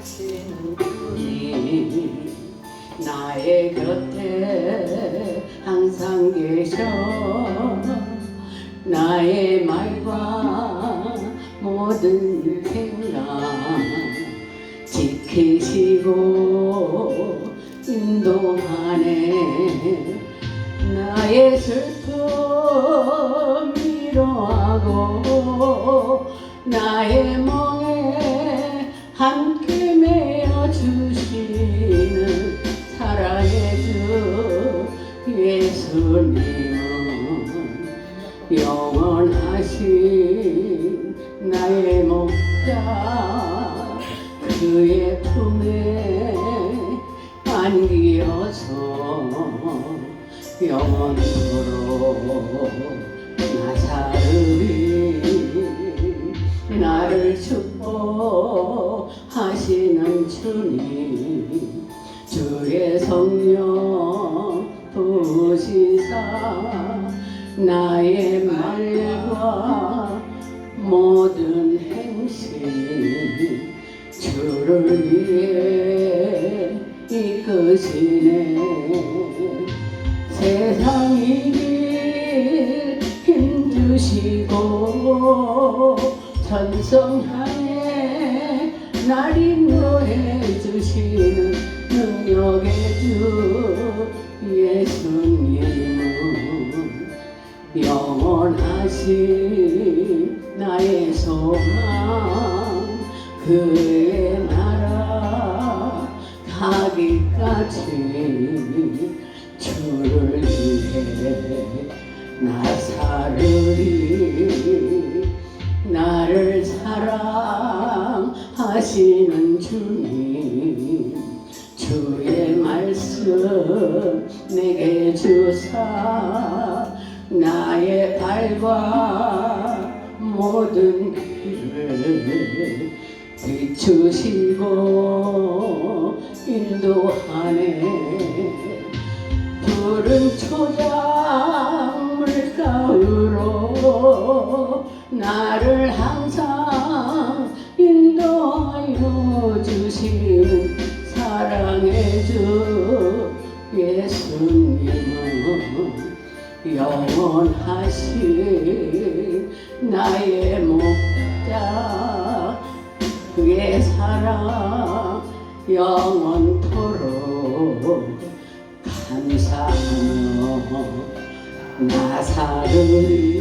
당신 분이 나의 곁에 항상 계셔. 나의 말과 모든 생각 지키시고 인도하네. 나의 슬픔 위로하고 나의 몸 영원하신 나의 목자 그의 품에 안기어서 영원토록 나사르리 나를 축복하시는 주님 주의 성령 부시사 나의 행실 주를 위해 이끄시네. 세상 이길 힘주시고 천성향에 날 인도해 주시는 능력의 주 예수님은 영원하신 나의 소망 그의 나라 가기까지 주를 위해 나 살으리 나를 사랑하시는 주님 주의 말씀 내게 주사 나의 발과 모든 길을 비추시고 인도하네. 푸른 초장 물가으로 나를 항상 인도하여 주시는 사랑의 주 예수님은 영원하신 나의 목자. 그의 사랑 영원토록. 감사하며 나사를